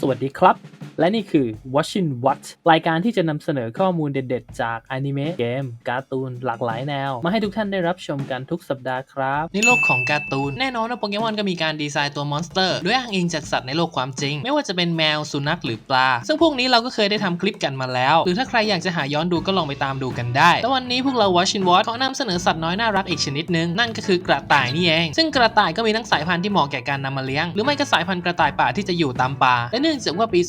สวัสดีครับ และนี่คือ Watching What รายการที่จะนำเสนอข้อมูลเด็ดๆ จากอนิเมะเกม การ์ตูนหลากหลายแนว มาให้ทุกท่านได้รับชมกันทุกสัปดาห์ครับในโลกของการ์ตูน แน่นอนว่าโปเกมอนก็มีการดีไซน์ตัวมอนสเตอร์ด้วยอ้างอิงจากสัตว์ในโลกความจริง ไม่ว่าจะเป็นแมวสุนัขหรือปลา ซึ่งพวกนี้เราก็เคยได้ทำคลิปกันมาแล้ว หรือถ้าใครอยากจะหาย้อนดูก็ลองไปตามดูกันได้แต่วันนี้พวกเรา Watching What ขอนำเสนอสัตว์น้อยน่ารักอีกชนิดหนึ่งนั่นก็คือกระต่ายนี่เอง ซึ่งกระต่ายก็มีทั้งสายพันธุ์ที่เหมาะแก่การนำมาเลี้ยง หรือไม่ก็สายพันธุ์กระต่ายป่าที่จะอยู่ตามป่าและเนื่องจากว่าปี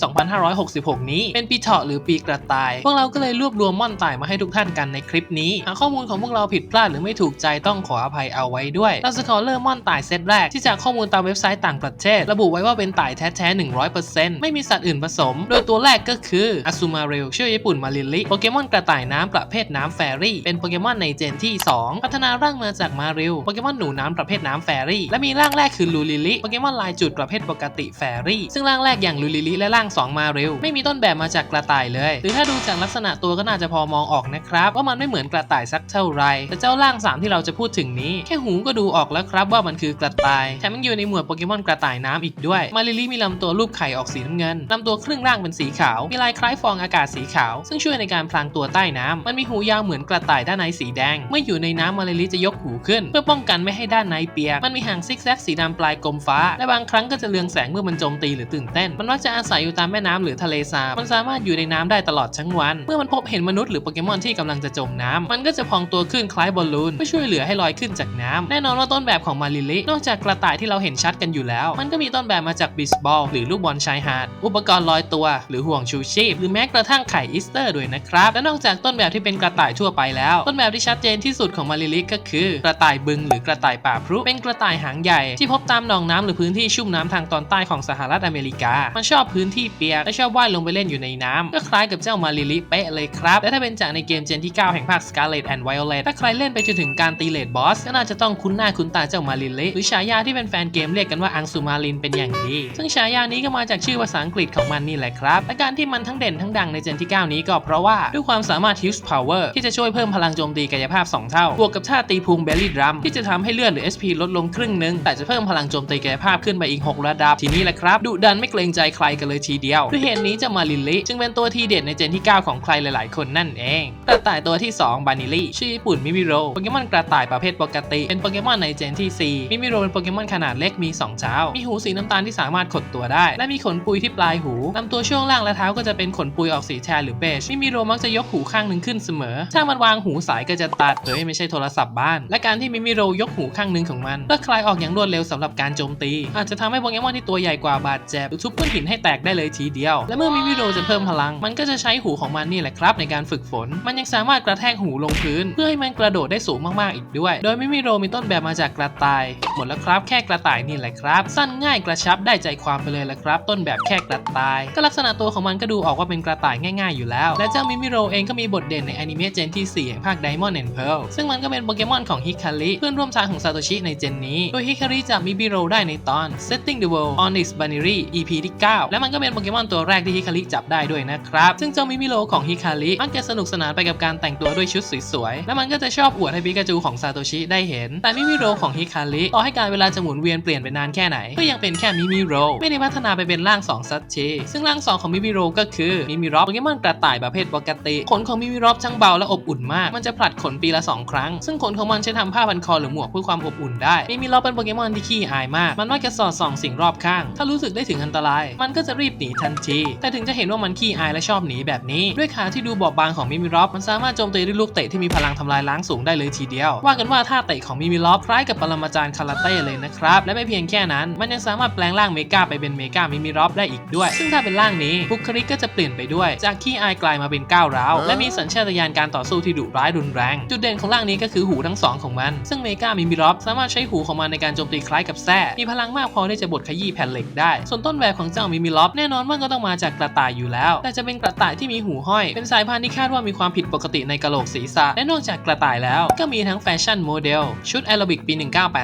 2566 นี้ เป็นปีเถาะหรือปีกระต่าย พวกเราก็เลยรวบรวมม่อนต่ายมาให้ทุกท่านกันในคลิปนี้ หากข้อมูลของพวกเราผิดพลาดหรือไม่ถูกใจต้องขออภัยเอาไว้ด้วย เราจะขอเริ่มม่อนต่ายเซตแรกที่จากข้อมูลตามเว็บไซต์ต่างประเทศ ระบุไว้ว่าเป็นต่ายแท้ๆ 100%ไม่มีสัตว์อื่นผสม โดยตัวแรกก็คืออ s ูมาเรลชื่อญี่ปุ่นมาริลิโปเกมอนกระต่ายน้ำประเภทน้ำแฟรี่ เป็นโปเกมอนในเจนที่ 2 พัฒนาร่างมาจากมาริลโปเกมอนหนูน้ำประเภทน้ำแฟรี่ และมีร่างแรกคือลูลิลิโปเกมอนลายจุดประเภทปกติแฟรี่ซึ่งร่างแรกอย่างลูลิลิและร่าง 2 มาริลไม่มีต้นแบบมาจากกระต่ายเลย หรือถ้าดูจากลักษณะตัวก็น่าจะพอมองออกนะครับว่ามันไม่เหมือนกระต่ายสักเท่าไร แต่เจ้าร่าง3ที่เราจะพูดถึงนี้ แค่หูก็ดูออกแล้วครับว่ามันคือกระต่ายแถมยังอยู่ในหมวดโปเกมอนกระต่ายน้ำอีกด้วยมาริลิมีลำตัวรูปไข่ออกสีน้ำเงินลำตัวครึ่งร่างเป็นสีขาว มีลายคล้ายฟองอากาศสีขาว ซึ่งช่วยในการพลางตัวใต้น้ำมันมีหูยาวเหมือนกระต่ายด้านในสีแดง เมื่ออยู่ในน้ำมาริลิจะยกหูขึ้น เพื่อป้องกันไม่ให้ด้านในเปียก มันมีหางซิกแซกสีดำปลายกลมฟ้า และบางครั้งก็จะเรืองแสงเมื่อมันโจมตีหรือตื่นเต้น มันมักจะอาศัยอยู่ตามแม่น้ำหรือทะเลสาบมันสามารถอยู่ในน้ำได้ตลอดทั้งวัน เมื่อมันพบเห็นมนุษย์หรือโปเกมอนที่กำลังจะจมน้ำมันก็จะพองตัวขึ้นคล้ายบอลลูนเพื่อช่วยเหลือให้ลอยขึ้นจากน้ำแน่นอนว่าต้นแบบของมาริลิ นอกจากกระต่ายที่เราเห็นชัดกันอยู่แล้ว มันก็มีต้นแบบมาจากบิสบอลหรือลูกบอลชายหาด อุปกรณ์ลอยตัว หรือห่วงชูชีพ หรือแม้กระทั่งไข่อีสเตอร์ด้วยนะครับ และนอกจากต้นแบบที่เป็นกระต่ายทั่วไปแล้ว ต้นแบบที่ชัดเจนที่สุดของมาริลิก็คือ กระต่ายบึงหรือกระต่ายป่าพรุ เป็นกระต่ายหางใหญ่ที่พบตามหนองน้ำหรือพื้นที่ชุ่มน้ำทางตอนใต้ของสหรัฐอเมริกา มันชอบพื้นที่เปียกและชอบว่ายลงไปเล่นอยู่ในน้ำก็คล้ายกับเจ้ามาริลิเป๊ะเลยครับและถ้าเป็นจากในเกมเจนที่ 9 แห่งภาค Scarlet and Violet ถ้าใครเล่นไปจนถึงการตีเลดบอสก็น่าจะต้องคุ้นหน้าคุ้นตาเจ้ามาริลิหรือฉายาที่เป็นแฟนเกมเรียกกันว่าอังสุมาลินเป็นอย่างดีซึ่งฉายานี้ก็มาจากชื่อภาษาอังกฤษของมันนี่แหละครับและการที่มันทั้งเด่นทั้งดังในเจนที่ 9 นี้ก็เพราะว่าด้วยความสามารถ Huge Power ที่จะช่วยเพิ่มพลังโจมตีกายภาพ 2 เท่า บวกกับท่าตีภูมิ Belly Drum ที่จะทำให้เลือดหรือ SP ลดลงครึ่งหนึงแต่จะเพิ่มพลังโจมตีกายภาพขึ้นไปอีก 6 ระดับทีนี้แหละครับดุดันไม่เกรงใจใครกันเลยทีเดียวด้วยเหตุนี้เจะมาลิลลี่จึงเป็นตัวทีเด็ดในเจนที่ 9 ของใครหลาย ๆ คนนั่นเองกระต่ายตัวที่ 2 บานิลี่ชื่อญี่ปุ่นมิมิโรโปเกมอนกระต่ายประเภทปกติ เป็นโปเกมอนในเจนที่ 4 มิมิโรเป็นโปเกมอนขนาดเล็กมี 2เท้า มีหูสีน้ำตาลที่สามารถขดตัวได้ และมีขนปุยที่ปลายหูลำตัวช่วงล่างและเท้าก็จะเป็นขนปุยออกสีแทนหรือเบจมิมิโรมักจะยกหูข้างหนึ่งขึ้นเสมอ ถ้ามันวางหูสายก็จะตัดเฮ้ยไม่ใช่โทรศัพท์บ้าน และการที่มิมิโรยกหูข้างหนึ่งของมันเพื่อคลายออกอย่างรวดเร็วสำหรับการโจมตี อาจจะทำให้โปเกมอนที่ตัวใหญ่กว่าบาดเจ็บหรือทุบก้อนหินให้แตกได้เลยทีเดียวและเมื่อมิมิโรจะเพิ่มพลัง มันก็จะใช้หูของมันนี่แหละครับ ในการฝึกฝน มันยังสามารถกระแทกหูลงพื้น เพื่อให้มันกระโดดได้สูงมากๆอีกด้วย โดยมิมิโรมีต้นแบบมาจากกระต่าย หมดแล้วครับแค่กระต่ายนี่แหละครับ สั้นง่ายกระชับได้ใจความไปเลยละครับ ต้นแบบแค่กระต่าย ก็ลักษณะตัวของมันก็ดูออกว่าเป็นกระต่ายง่าย ๆอยู่แล้ว และเจ้ามิมิโรเองก็มีบทเด่นในอนิเมะเจนที่4แห่งภาค Diamond and Pearl ซึ่งมันก็เป็นโปเกมอนของฮิคาริเพื่อนร่วมทางของซาโตชิในเจนนี้ โดยฮิคาริจับมิมิโรได้ในตอน Setting the World Onyx Binary EP ที่ 9 และมันก็เป็นโปเกมอนตัวแรกที่ฮิคาริจับได้ด้วยนะครับ ซึ่งเจ้ามิมิโรของฮิคาริมักจะสนุกสนานไปกับการแต่งตัวด้วยชุดสวยๆ และมันก็จะชอบอวดให้ปิกาจูของซาโตชิได้เห็น แต่มิมิโรของฮิคาริต่อให้การเวลาจะหมุนเวียนเปลี่ยนไปนานแค่ไหน ก็ยังเป็นแค่มิมิโรไม่ได้พัฒนาไปเป็นร่าง2สัตชีซึ่งร่าง2ของมิมิโรก็คือมิมิรอฟโปเกมอนกระต่ายประเภทปกติขนของมิมิรอฟช่างเบาและอบอุ่นมาก มันจะผลัดขนปีละ2ครั้ง ซึ่งขนของมันใช้ทำผ้าพันคอหรือหมวกเพื่อความอบอุ่นได้มิมิรอฟเป็นโปเกมอนที่ขี้อายมาก มันมักจะสอดส่องสิ่งรอบข้าง ถ้ารู้สึกได้ถึงอันตราย มันก็จะรีบหนีทันทีแต่ถึงจะเห็นว่ามันขี้อายและชอบหนีแบบนี้ ด้วยขาที่ดูบอบบางของมิมิรอฟมันสามารถโจมตีด้วยลูกเตะที่มีพลังทำลายล้างสูงได้เลยทีเดียว ว่ากันว่าท่าเตะของมิมิรอฟคล้ายกับปรมาจารย์คาราเต้เลยนะครับ และไม่เพียงแค่นั้น มันยังสามารถแปลงร่างเมกาไปเป็นเมกามิมิรอฟได้อีกด้วย ซึ่งถ้าเป็นร่างนี้บุคลิกก็จะเปลี่ยนไปด้วย จากขี้อายกลายมาเป็นก้าวร้าวและมีสัญชาตญาณการต่อสู้ที่ดุร้ายรุนแรง จุดเด่นของร่างนี้ก็คือหูทั้งสองของมัน ซึ่งเมกามิมิรอฟสามารถใช้หูของมันในการโจมตีคล้ายกับแส้มีพลังมากพอที่จะบดขยี้แผ่นเหล็กได้ ส่วนต้นแบบของเจ้ามิมิรอฟแน่นอนว่าก็ต้องมาจากกระต่ายอยู่แล้ว แต่จะเป็นกระต่ายที่มีหูห้อย เป็นสายพันธุ์ที่คาดว่ามีความผิดปกติในกะโหลกศีรษะ และนอกจากกระต่ายแล้ว ก็มีทั้งแฟชั่นโมเดล ชุดแอโรบิกปี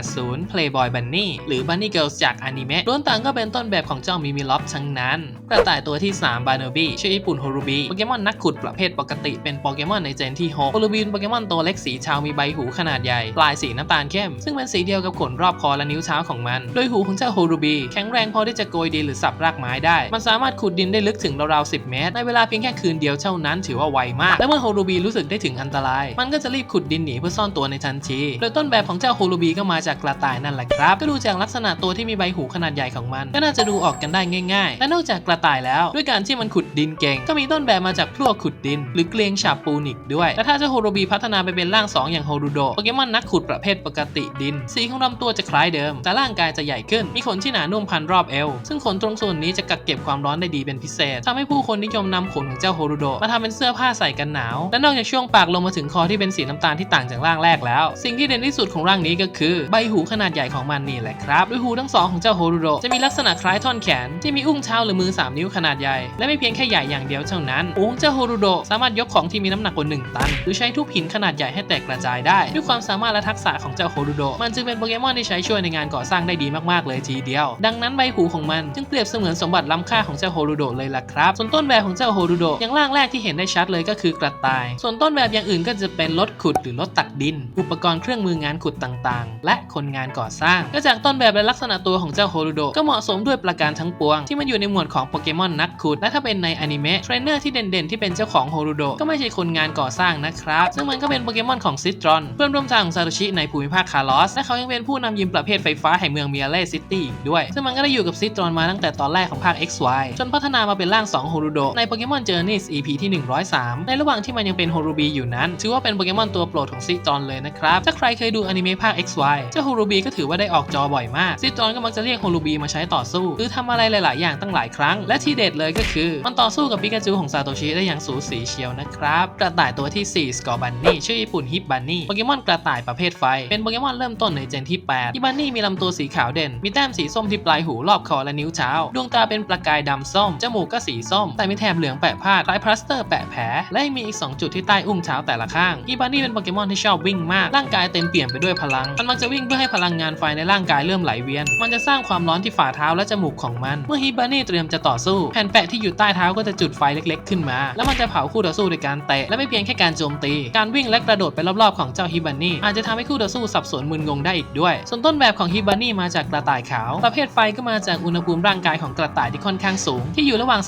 1980 Playboy Bunny หรือ Bunny Girls จากอนิเมะล้วนต่างก็เป็นต้นแบบของเจ้ามิมิรอฟทั้งนั้น กระต่ายตัวที่ 3 บาโนบีชื่อญี่ปุ่นโฮรูบีโปเกมอนนักขุดประเภทปกติเป็นโปเกมอนในเจนที่6โฮรูบีเป็นโปเกมอนตัวเล็กสีเทามีใบหูขนาดใหญ่ปลายสีน้ำตาลเข้ม ซึ่งเป็นสีเดียวกับขนรอบคอและนิ้วเท้าของมัน โดยหูของเจ้าโฮรูบีแข็งแรงพอที่จะโกยดินหรือสับรากไม้ได้ มันสามารถขุดดินได้ลึกถึงราวๆ10 เมตร ในเวลาเพียงแค่คืนเดียวเท่านั้นถือว่าไวมาก และเมื่อโฮโรบีรู้สึกได้ถึงอันตราย มันก็จะรีบขุดดินหนีเพื่อซ่อนตัวในทันที โดยต้นแบบของเจ้าโฮโรบีก็มาจากกระต่ายนั่นแหละครับ ก็ดูจากลักษณะตัวที่มีใบหูขนาดใหญ่ของมัน ก็น่าจะดูออกกันได้ง่าย ๆ และนอกจากกระต่ายแล้ว ด้วยการที่มันขุดดินเก่ง ก็มีต้นแบบมาจากพวกขุดดิน หรือเกลียงฉาบปูนิกด้วย และถ้าเจ้าโฮโรบีพัฒนาไปเป็นร่างสองอย่างโฮรูโดโปเกมอนนักขุดประเภทปกติดิน สีของลำตัวจะคล้ายเดิม แต่ร่างกายจะใหญ่ขึ้น มีขนที่หนานุ่มพันรอบเอว ซึ่งขนตรงส่วนนี้จะกักเก็บความร้อนได้ดีเป็นพิเศษทำให้ผู้คนนิยมนำขนของเจ้าโฮรูโดมาทำเป็นเสื้อผ้าใส่กันหนาว และนอกจากช่วงปากลงมาถึงคอที่เป็นสีน้ำตาลที่ต่างจากร่างแรกแล้ว สิ่งที่เด่นที่สุดของร่างนี้ก็คือใบหูขนาดใหญ่ของมันนี่แหละครับโดยหูทั้งสองของเจ้าโฮรูโดจะมีลักษณะคล้ายท่อนแขนที่มีอุ้งเท้าหรือมือสามนิ้วขนาดใหญ่ และไม่เพียงแค่ใหญ่อย่างเดียวเท่านั้นหูของเจ้าโฮรูโดสามารถยกของที่มีน้ำหนักกว่า1ตันหรือใช้ทุบหินขนาดใหญ่ให้แตกกระจายได้ ด้วยความสามารถและทักษะของเจ้าโฮรูโดมันจึงเป็นโปเกมอนที่ใช้ช่วยในงานก่อสร้างได้ดีมากๆเลยทีเดียว ดังนั้นใบหูของมันจึงเปรียบเสมือนสมบัติล้ำค่าของเจ้าโฮรูโดเลยล่ะครับ ส่วนต้นแบบของเจ้าโฮรูโดอย่างร่างแรกที่เห็นได้ชัดเลยก็คือกระต่าย ส่วนต้นแบบอย่างอื่นก็จะเป็นรถขุดหรือรถตักดิน อุปกรณ์เครื่องมืองานขุดต่างๆ และคนงานก่อสร้างก็จากต้นแบบและลักษณะตัวของเจ้าโฮรูโดก็เหมาะสมด้วยประการทั้งปวง ที่มันอยู่ในหมวดของโปเกมอนนักขุดและถ้าเป็นในอนิเมะเทรนเนอร์ที่เด่นๆที่เป็นเจ้าของโฮรูโดก็ไม่ใช่คนงานก่อสร้างนะครับซึ่งมันก็เป็นโปเกมอนของซิตรอนเพื่อนร่วมทางของซาโตชิในภูมิภาคคาร์ลอสและเขายังเป็นผู้นำยิมประเภทไฟฟ้าแห่งเมืองเมียเล่ซิตี้อีกด้วย ซึ่งมันก็ได้อยู่กับซิตรอนมาตั้งแต่ตอนแรกของภาค XY จนพัฒนามาเป็นร่าง 2 โฮรูโดในโปเกมอนเจอร์นี่ EP ที่ 103 ในระหว่างที่มันยังเป็นโฮรูบีอยู่นั้น ถือว่าเป็นโปเกมอนตัวโปรดของซิตรอนเลยนะครับ ถ้าใครเคยดูอนิเมะภาค XY เจ้าโฮรูบีก็ถือว่าได้ออกจอบ่อยมากซิตรอนก็มักจะเรียกโฮรูบีมาใช้ต่อสู้ หรือทำอะไรหลาย ๆ อย่างตั้งหลายครั้ง และที่เด็ดเลยก็คือ มันต่อสู้กับปิกาจูของซาโตชิได้อย่างสูสีเชียวนะครับกระต่ายตัวที่4สกอร์บันนี่ชื่อญี่ปุ่นฮิปบันนี่โปเกมอนกระต่ายประเภทไฟเป็นโปเกมอนเริ่มต้นในเจนที่8ฮิปบันนี่มีลำตัวสีขาวเด่น มีแต้มสีส้มที่ปลายหูรอบคอและนิ้วเท้าดวงตาเป็นประกายดำส้ม จมูกก็สีส้ม แต่มีแถบเหลืองแปะพาดคล้ายพลาสเตอร์แปะแผล และมีอีก 2 จุดที่ใต้อุ้งเท้าแต่ละข้างฮิบันนี่เป็นโปเกมอนที่ชอบวิ่งมาก ร่างกายเต็มเปี่ยมไปด้วยพลัง มันมักจะวิ่งเพื่อให้พลังงานไฟในร่างกายเริ่มไหลเวียน มันจะสร้างความร้อนที่ฝ่าเท้าและจมูกของมัน เมื่อฮิบันนี่เตรียมจะต่อสู้ แผ่นแปะที่อยู่ใต้เท้าก็จะจุดไฟเล็ก ๆ ขึ้นมา แล้วมันจะเผาคู่ต่อสู้ด้วยการเตะ และไม่เพียงแค่การโจมตี การวิ่งและกระโดดไปรอบๆของเจ้าฮิบันนี่อาจจะทำให้คู่ต่อสู้สับสนมึนงงได้อีกด้วย ส่วนต้นแบบของฮิบันนี่มาจากกระต่ายขาว ประเภทไฟก็มาจากอุณหภูมิร่างกายของกระต่ายที่ค่อนข้างสูงที่อยู่ระหว่าง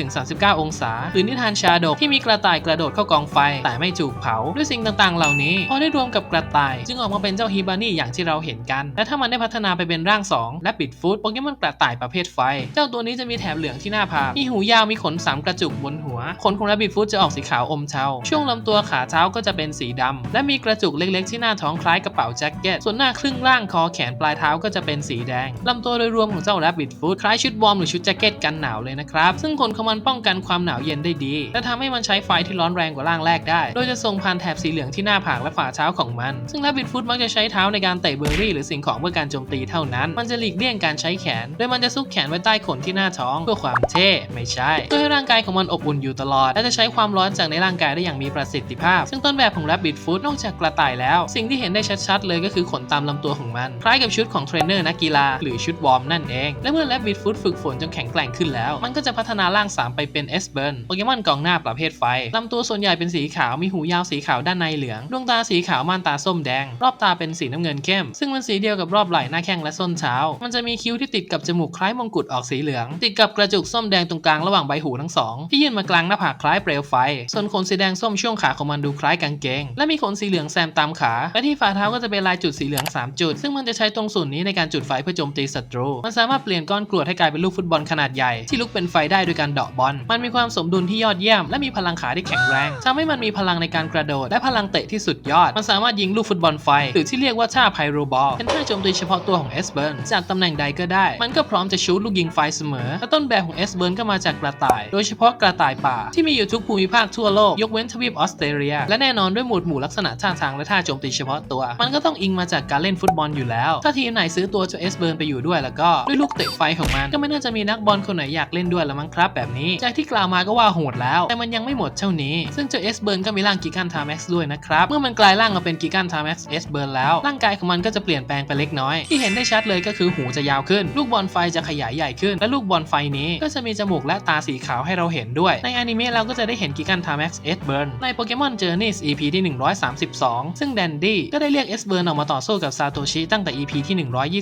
37-39 องศา หรือนิทานชาดกที่มีกระต่ายกระโดดเข้ากองไฟ แต่ไม่ถูกเผา ด้วยสิ่งต่างๆ เหล่านี้ พอได้รวมกับกระต่าย จึงออกมาเป็นเจ้าฮิบันนี่อย่างที่เราเห็นกัน และถ้ามันได้พัฒนาไปเป็นร่าง 2 และปิดฟุตโปเกมอนกระต่ายประเภทไฟ เจ้าตัวนี้จะมีแถบเหลืองที่หน้าผากมีหูยาวมีขนสามกระจุกบนหัวขนของแรบบิทฟุตจะออกสีขาวอมเทาช่วงลำตัวขาเท้าก็จะเป็นสีดำและมีกระจุกเล็กๆ ที่หน้าท้องคล้ายกระเป๋าแจ็คเก็ตส่วนหน้าครึ่งล่างคอแขนปลายเท้าก็จะเป็นสีแดงลำตัวโดยรวมของเจ้าแรบบิทฟุตคล้ายชุดวอร์มหรือชุดแจ็คเก็ตกันหนาวเลยนะครับ ซึ่งขนของมันป้องกันความหนาวเย็นได้ดี และทำให้มันใช้ไฟที่ร้อนแรงกว่าร่างแรกได้ โดยจะส่งผ่านแถบสีเหลืองที่หน้าผากและฝ่าเท้าของมัน ซึ่งแรบบิทฟุตมักจะใช้เท้าในการเตะเบอร์รี่หรือสิ่งของเพื่อการโจมตีเท่านั้น มันจะหลีกเลี่ยงการใช้แขน โดยมันจะซุกแขนไว้ใต้ขนที่หน้าท้อง เพื่อความเท่ไม่ใช่เพื่อให้ร่างกายของมันอบอุ่นอยู่ตลอด และจะใช้ความร้อนจากในร่างกายได้อย่างมีประสิทธิภาพ ซึ่งต้นแบบของ Rabbit Foot นอกจากกระต่ายแล้ว สิ่งที่เห็นได้ชัดๆ เลยก็คือขนตามลำตัวของมัน คล้ายกับชุดของเทรนเนอร์นักกีฬาหรือชุดวอร์มนั่นเอง และเมื่อ Rabbit Foot ฝึกฝนจนแข็งแกร่งขึ้นแล้วมันก็จะพัฒนาร่าง 3 ไปเป็น S Burn โปเกมอนกองหน้าประเภทไฟลำตัวส่วนใหญ่เป็นสีขาวมีหูยาวสีขาวด้านในเหลืองดวงตาสีขาวม่านตาส้มแดง รอบตาเป็นสีน้ำเงินเข้ม ซึ่งมันสีเดียวกับรอบไหล่หน้าแข้งและส้นเท้า มันจะมีคิ้วที่ติดกับจมูกคล้ายมงกุฎออกสีเหลือง ติดกับกระจุกส้มแดงตรงกลางระหว่างใบหูทั้งสองที่ยื่นมากลางหน้าผากคล้ายเปลวไฟ ส่วนขนสีแดงส้มช่วงขาของมันดูคล้ายกางเกง และมีขนสีเหลืองแซมตามขา และที่ฝ่าเท้าก็จะเป็นลายจุดสีเหลือง 3 จุด ซึ่งมันจะใช้ตรงส่วนนี้ในการจุดไฟเพื่อโจมตีศัตรู มันสามารถเปลี่ยนก้อนกรวดให้กลายเป็นลูกฟุตบอลขนาดใหญ่ที่ลุกเป็นไฟได้โดยการเดาะบอล มันมีความสมดุลที่ยอดเยี่ยม และมีพลังขาที่แข็งแรงทำให้มันมีพลังในการกระโดด และพลังเตะที่สุดยอด มันสามารถยิงลูกฟุตบอลไฟ หรือที่เรียกว่าท่าไพโรบอล เป็นท่าโจมตีเฉพาะตัวของเอสเบิร์นจากตำแหน่งใดก็ได้ มันก็พร้อมจะชูตลูกยิงไฟเสมอ และต้นแบบของเอสเบิร์นก็มาจากกระต่าย โดยเฉพาะกระต่ายป่า ที่มีอยู่ทุกภูมิภาคทั่วโลก ยกเว้นทวีปออสเตรเลีย และแน่นอนด้วยหมวดหมู่ลักษณะท่าทางและท่าโจมตีเฉพาะตัว มันก็ต้องอิงมาจากการเล่นฟุตบอลอยู่แล้ว ถ้าทีมไหนซื้อตัวเจ้าเอสเบิร์นไปอยู่ด้วยแล้วก็ด้วยลูกเตะไฟของมันก็ไม่น่าจะมีนักบอลคนไหนอยากเล่นด้วยละมั้งครับแบบนี้ จากที่กล่าวมาก็ว่าโหดแล้ว แต่มันยังไม่หมดเท่านี้ ซึ่งเจ้าเอสเบิร์นก็มีร่างกิกันทาแม็กซ์ด้วยนะครับ เมื่อมันกลายร่างมาเป็นกิกันทาแม็กซ์เอสเบิร์นแล้วร่างกายของมันก็จะเปลี่ยนแปลงไปเล็กน้อย ที่เห็นได้ชัดเลยก็คือหูจะยาวขึ้น ลูกบอลไฟจะขยายใหญ่ขึ้น และลูกบอลไฟนี้ก็จะมีจมูกและตาสีขาวให้เราเห็นด้วย ในอนิเมะเราก็จะได้เห็นกิกันทาแม็กซ์เอสเบิร์นในโปเกมอนเจอร์นี่ EP ที่ 132 ซึ่งแดนดี้ก็ได้เรียกเอสเบิร์นออกมาต่อสู้กับซาโตชิตั้งแต่ EP ที่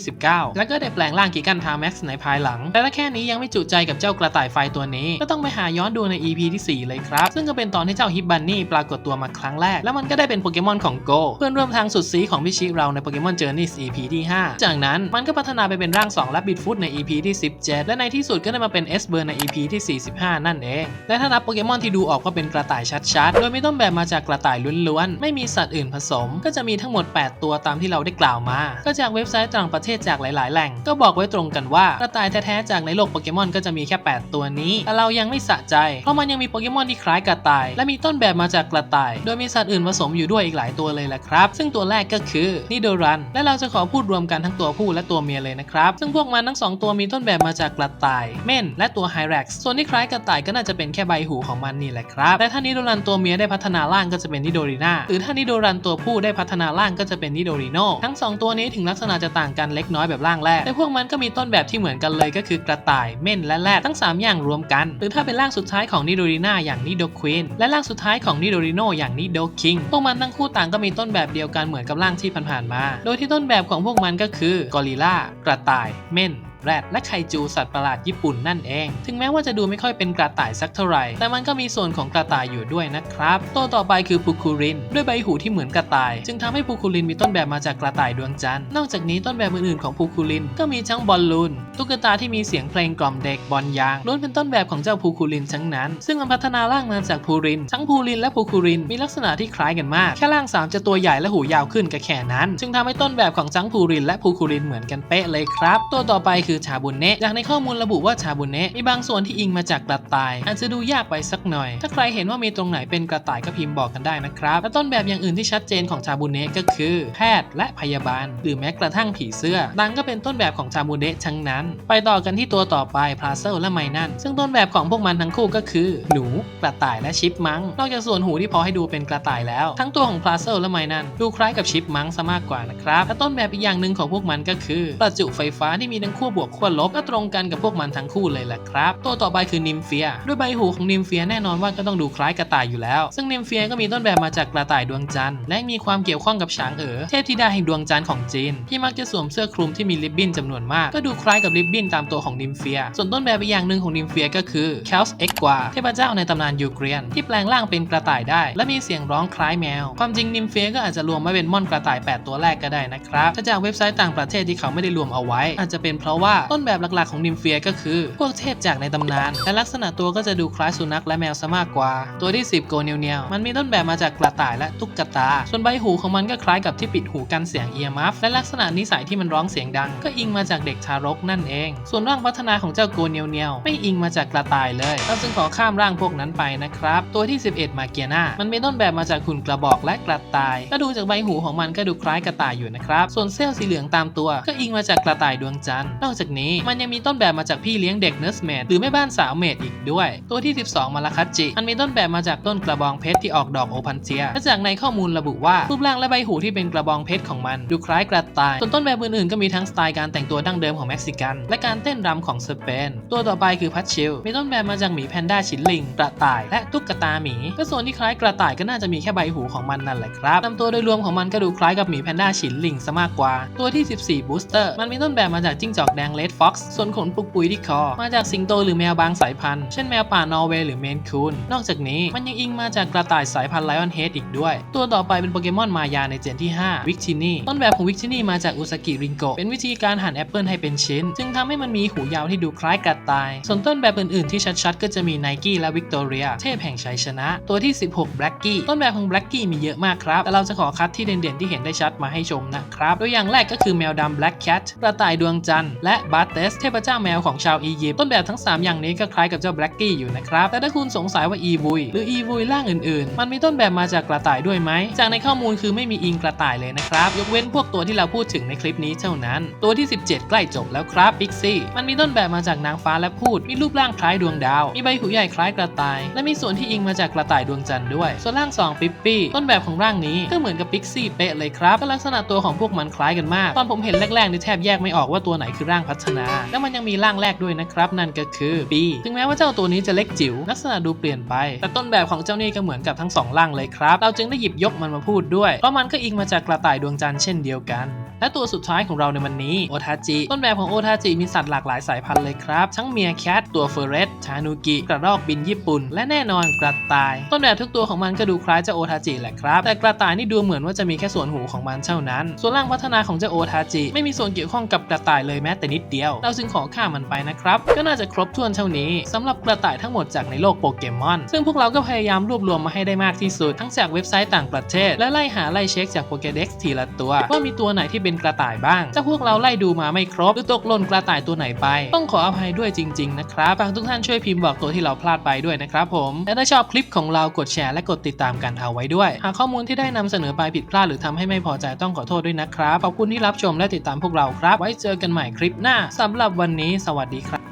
129 แล้วก็ได้แปลงร่างกิกันทาแม็กซ์ในภายหลัง แต่ถ้าแค่นี้ยังไม่จุใจกับเจ้ากระต่ายไฟตัวนี้ ก็ต้องไปหาย้อนดูใน EP ที่ 4 เลยครับ ซึ่งก็เป็นตอนที่เจ้าฮิปบันนี่ปรากฏตัวมาครั้งแรก แล้วมันก็ได้เป็นโปเกมอนของโก เพื่อนร่วมทางสุดซีของพี่ชิเราในโปเกมอนเจอร์นี่ EP ที่ 5 จากนั้นมันก็พัฒนาไปเป็นร่าง2และบิดฟุตใน EP ที่ 17 และในที่สุดก็ได้มาเป็นเอสเบอร์ใน EP ที่ 45 นั่นเอง และถ้านับโปเกมอนที่ดูออกก็เป็นกระต่ายชัดๆ โดยไม่ต้องแบบมาจากกระต่ายล้วนๆ ไม่มีสัตว์อื่นผสม ก็จะมีทั้งหมด 8 ตัวตามที่เราได้กล่าวมา ก็จากเว็บไซต์ต่างประเทศจากหลาย ๆ แหล่ง ก็บอกไว้ตรงกันว่ากระต่ายแท้ๆจากในโลกโปเกมอนก็จะมีแค่ 8 ตัวนี้ แต่เรายังไม่สะใจ เพราะมันยังมีโปเกมอนที่คล้ายกระต่าย และมีต้นแบบมาจากกระต่าย โดยมีสัตว์อื่นผสมอยู่ด้วยอีกหลายตัวเลยแหละครับ ซึ่งตัวแรกก็คือนิโดรัน และเราจะขอพูดรวมกันทั้งตัวผู้และตัวเมียเลยนะครับ ซึ่งพวกมันทั้งสองตัวมีต้นแบบมาจากกระต่าย เม่น และตัวไฮแร็กซ์ส่วนที่คล้ายกระต่ายก็น่าจะเป็นแค่ใบหูของมันนี่แหละครับ แต่ถ้านิโดรันตัวเมียได้พัฒนาร่างก็จะเป็นนิโดรีนาหรือถ้านิโดรันตัวผู้ได้พัฒนาร่างก็จะเป็นนิโดริโนทั้งสองตัวนี้ถึงลักษณะจะต่างกันเล็กน้อยแบบร่างแรกแต่พวกมันก็มีต้นแบบที่เหมือนกันเลยก็คือกระต่ายเม่นและแรดทั้ง 3 อย่างรวมกัน หรือถ้าเป็นร่างสุดท้ายของนิโดริน่าอย่างนิโดควีนและร่างสุดท้ายของนิโดริโนอย่างนิโดคิงพวกมันทั้งคู่ต่างก็มีต้นแบบเดียวกันเหมือนกับร่างที่ผ่านๆมา โดยที่ต้นแบบของพวกมันก็คือกอริลลากระต่าย เม่น แรดและไคจูสัตว์ประหลาดญี่ปุ่นนั่นเอง ถึงแม้ว่าจะดูไม่ค่อยเป็นกระต่ายสักเท่าไหร่ แต่มันก็มีส่วนของกระต่ายอยู่ด้วยนะครับ ตัวต่อไปคือปูคูริน ด้วยใบหูที่เหมือนกระต่าย จึงทำให้ปูคูรินมีต้นแบบมาจากกระต่ายดวงจันทร์ นอกจากนี้ต้นแบบอื่นๆของปูคูรินก็มีทั้งบอลลูน ตุ๊กตาที่มีเสียงเพลงกล่อมเด็ก บอลยาง ล้วนเป็นต้นแบบของเจ้าปูคูรินทั้งนั้น ซึ่งมันพัฒนาร่างมาจากพูริน ทั้งพูรินและปูคูรินมีลักษณะที่คล้ายกันมาก แค่ร่างสามจะตัวใหญ่และหูยาวขึ้นก็แค่นั้น จึงทำให้ต้นแบบของทั้งพูรินและพูคูรินเหมือนกันเป๊ะเลยครับ ตัวต่อไปคือชาบุนเนะจากในข้อมูลระบุว่าชาบุเนะมีบางส่วนที่อิงมาจากกระต่าย อาจจะดูยากไปสักหน่อย ถ้าใครเห็นว่ามีตรงไหนเป็นกระต่ายก็พิมพ์บอกกันได้นะครับและต้นแบบอย่างอื่นที่ชัดเจนของชาบุเนะก็คือ แพทย์และพยาบาล หรือแม้กระทั่งผีเสื้อต่างก็เป็นต้นแบบของชาบุเนะทั้งนั้น ไปต่อกันที่ตัวต่อไปพลาเซลและไมนันซึ่งต้นแบบของพวกมันทั้งคู่ก็คือ หนู กระต่ายและชิปมังนอกจากส่วนหูที่พอให้ดูเป็นกระต่ายแล้ว ทั้งตัวของพลาเซลและไมนันดูคล้ายกับชิปมังซะมากกว่านะครับและต้นแบบอีกอย่างหนึ่งของพวกมันก็คือประจุไฟฟ้าที่มีทั้งขั้วบวกขั้วลบก็ตรงกันกับพวกมันทั้งคู่เลยแหละครับ ตัวต่อไปคือนิมเฟียด้วยใบหูของนิมเฟียแน่นอนว่าก็ต้องดูคล้ายกระต่ายอยู่แล้ว ซึ่งนิมเฟียก็มีต้นแบบมาจากกระต่ายดวงจันทร์และมีความเกี่ยวข้องกับช้างเอ๋อเทพธิดาแห่งดวงจันทร์ของจีน ที่มักจะสวมเสื้อคลุมที่มีริบบิ้นจำนวนมาก ก็ดูคล้ายกับริบบิ้นตามตัวของนิมเฟีย ส่วนต้นแบบอีกอย่างหนึ่งของนิมเฟียก็คือแคลส์เอ็กกวาเทพเจ้าในตำนานยูเกรียนที่แปลงร่างเป็นกระต่ายได้ และมีเสียงร้องคล้ายแมว ความจริงนิมเฟียก็อาจจะรวมมาเป็นม่อนกระต่าย 8 ตัวแรกก็ได้นะครับถ้าจากเว็บไซต์ต่างประเทศที่เขาไม่ได้รวมเอาไว้ อาจจะเป็นเพราะว่าต้นแบบหลักๆของนิมเฟียก็คือ พวกเทพจากในตำนาน และลักษณะตัวก็จะดูคล้ายสุนัขและแมวซะมากกว่า ตัวที่ 10 โกเนียวเนียวมันมีต้นแบบมาจากกระต่ายและตุ๊กตา ส่วนใบหูของมันก็คล้ายกับที่ปิดหูกันเสียงเอียมัฟและลักษณะนิสัยที่มันร้องเสียงดัง ก็อิงมาจากเด็กทารกนั่นเอง ส่วนร่างพัฒนาของเจ้าโกเนียวเนียวไม่อิงมาจากกระต่ายเลยเราจึงขอข้ามร่างพวกนั้นไปนะครับ ตัวที่ 11 มาเกียนามันมีต้นแบบมาจากหุ่นกระบอกและกระต่าย ก็ดูจากใบหูของมันก็ดูคล้ายกระต่ายอยู่นะครับ ส่วนเซลล์สีเหลืองตามตัว ก็อิงมาจากกระต่ายดวงจันทร์นอกจากนี้ มันยังมีต้นแบบมาจากพี่เลี้ยงเด็กเน r ร์สเมดหรือแม่บ้านสาวเมดอีกด้วย ตัวที่ 12 มาลาคัตจิ มันมีต้นแบบมาจากต้นกระบองเพชรที่ออกดอกโอพันเจียและจากในข้อมูลระบุว่ารูปร่างและใบหูที่เป็นกระบองเพชรของมันดูคล้ายกระต่าย ส่วนต้นแบบอื่นๆก็มีทั้งสไตล์การแต่งตัวดั้งเดิมของเม็กซิกัน และการเต้นรำของสเปน ตัวต่อไปคือพัชชิลมีต้นแบบมาจากหมีแพนด้าชินลิงกระต่ายและตุ๊กตาหมีและส่วนที่คล้ายกระต่ายก็น่าจะมีแค่ใบหูของมันนั่นแหละครับลำตัวโดยรวมของมันก็ดูคล้ายกับหมีแพนด้าชินลิงซะมากกว่า ตัวที่ 14บูสเตอร์มันมีต้นแบบมาจากจิ้งจอกแดงเลดฟ็อกซ์ส่วนขนปุกปุยที่คอ มาจากสิงโตหรือแมวบางสายพันธุ์ เช่นแมวป่านอร์เวย์หรือเมนคูน นอกจากนี้มันยังอิงมาจากกระต่ายสายพันธุ์ไลออนเฮดอีกด้วย ตัวต่อไปเป็นโปเกมอนมายาในเจนที่ 5 วิกชินี่ ต้นแบบของวิกชินี่มาจากอุสกิริงโกเป็นวิธีการหั่นแอปเปิลให้เป็นชิ้น จึงทำให้มันมีหูยาวที่ดูคล้ายกระต่าย ส่วนต้นแบบอื่นๆที่ชัดๆ ก็จะมีไนกี้และวิกตอเรียเทพแห่งชัยชนะ ตัวที่ 16 b l a c k กี้ต้นแบบของ b l a c k กี้มีเยอะมากครับ แต่เราจะขอคัดที่เด่นๆที่เห็นได้ชัดมาให้ชมนะครับตัวอย่างแรกก็คือแมวดำ Black Cat กระต่ายดวงจันทร์และและบาร์เตสเทพเจ้าแมวของชาวอียิปต์ต้นแบบทั้ง 3 อย่างนี้ก็คล้ายกับเจ้า b l a c k กี้อยู่นะครับ แต่ถ้าคุณสงสัยว่าอีวุยหรืออีวุยร่างอื่นๆ มันมีต้นแบบมาจากกระต่ายด้วยไหม จากในข้อมูลคือไม่มีอิงกระต่ายเลยนะครับ ยกเว้นพวกตัวที่เราพูดถึงในคลิปนี้เท่านั้น ตัวที่ 17 ใกล้จบแล้วครับพิกซี่มันมีต้นแบบมาจากนางฟ้าและพูด มีรูปร่างคล้ายดวงดาว มีใบหูใหญ่คล้ายกระต่าย และมีส่วนที่อิงมาจากกระต่ายดวงจันทร์ด้วย ส่วนร่างสองปิปปี้ต้นแบบของร่างนี้ก็เหมือนกับพิกซี่เป๊ะเลยครับก็ลักษณะตัวของพวกมันคล้ายกันมาก ตอนผมเห็นแรกๆนี่แทบแยกไม่ออกว่าตัวไหนคือร่างพัฒนา และมันยังมีร่างแรกด้วยนะครับ นั่นก็คือปีถึงแม้ว่าเจ้าตัวนี้จะเล็กจิ๋วลักษณะดูเปลี่ยนไป แต่ต้นแบบของเจ้านี่ก็เหมือนกับทั้งสองร่างเลยครับ เราจึงได้หยิบยกมันมาพูดด้วย เพราะมันก็อิงมาจากกระต่ายดวงจันทร์เช่นเดียวกัน และตัวสุดท้ายของเราในวันนี้โอทาจิต้นแบบของโอทาจิมีสัตว์หลากหลายสายพันธุ์เลยครับ ทั้งเมียแคทตัวเฟอร์เรสชานูกิกระรอกบินญี่ปุ่น และแน่นอนกระต่าย ต้นแบบทุกตัวของมันก็ดูคล้ายเจ้าโอทาจิแหละครับ แต่กระต่ายนี่ดูเหมือนว่าจะมีแค่ส่วนหูของมันเท่านั้น ส่วนร่างพัฒนาของเจ้าโอทาจิไม่มีส่วนเกี่ยวข้องกับกระต่ายเลยแม้แต่นิดเดียว เราจึงขอข้ามมันไปนะครับ ก็น่าจะครบถ้วนเท่านี้สำหรับกระต่ายทั้งหมดจากในโลกโปเกมอน ซึ่งพวกเราก็พยายามรวบรวมมาให้ได้มากที่สุดทั้งจากเว็บไซต์ต่างประเทศ และไล่หาไล่เช็คจากโปเกเด็กซ์ทีละตัวว่ามีตัวไหนที่เป็นกระต่ายบ้างถ้าพวกเราไล่ดูมาไม่ครบหรือตกหล่นกระต่ายตัวไหนไป ต้องขออภัยด้วยจริง ๆ นะครับฝากทุกท่านช่วยพิมพ์บอกตัวที่เราพลาดไปด้วยนะครับผมและถ้าชอบคลิปของเรากดแชร์และกดติดตามกันเอาไว้ด้วย หากข้อมูลที่ได้นำเสนอไปผิดพลาดหรือทำให้ไม่พอใจต้องขอโทษด้วยนะครับขอบคุณที่รับชมและติดตามพวกเราครับ ไว้เจอกันใหม่คลิปหน้าสำหรับวันนี้ สวัสดีครับ